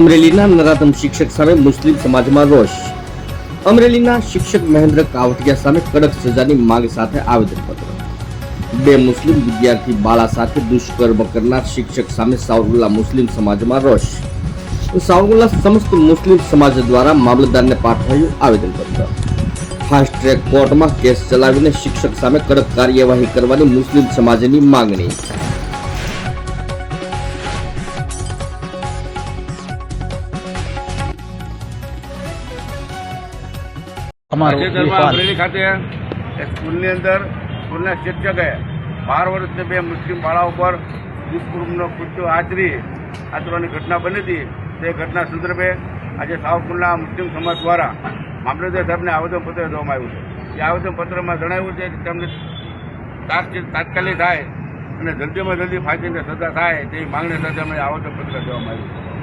અમરેલીના નરાતમ શિક્ષક સામે મુસ્લિમ સમાજમાં રોષ. અમરેલીના શિક્ષક મહેન્દ્ર કાવટિયા સામે કડક સજાની માંગ સાથે આવેદનપત્ર. બે મુસ્લિમ વિદ્યાર્થી બાળા સાથે દુષ્કર્મ કરનાર શિક્ષક સામે સાવરકુલા મુસ્લિમ સમાજમાં રોષ. સાવરકુલા સમસ્ત મુસ્લિમ સમાજ દ્વારા મામલતદારને પાઠવાયું આવેદનપત્ર. ફાસ્ટ ટ્રેક કોર્ટમાં કેસ ચલાવીને શિક્ષક સામે કડક કાર્યવાહી કરવાની મુસ્લિમ સમાજની માંગણી. અમરેલી ખાતે એક સ્કૂલની અંદર સ્કૂલના શિક્ષકે બાર વર્ષની બે મુસ્લિમ બાળાઓ પર દુષ્કર્મનો કૃત્યો આચરી આચરવાની ઘટના બની હતી. તે ઘટના સંદર્ભે આજે સાવરકુંડલા મુસ્લિમ સમાજ દ્વારા મામલતદાર સાહેબને આવેદનપત્ર દેવામાં આવ્યું છે. એ આવેદનપત્રમાં જણાવ્યું છે કે તેમને તાત્કાલિક થાય અને જલ્દીમાં જલ્દી ફાંસીને સજા થાય તેવી માંગણી સાથે અમને આવેદનપત્ર દેવામાં આવ્યું છે.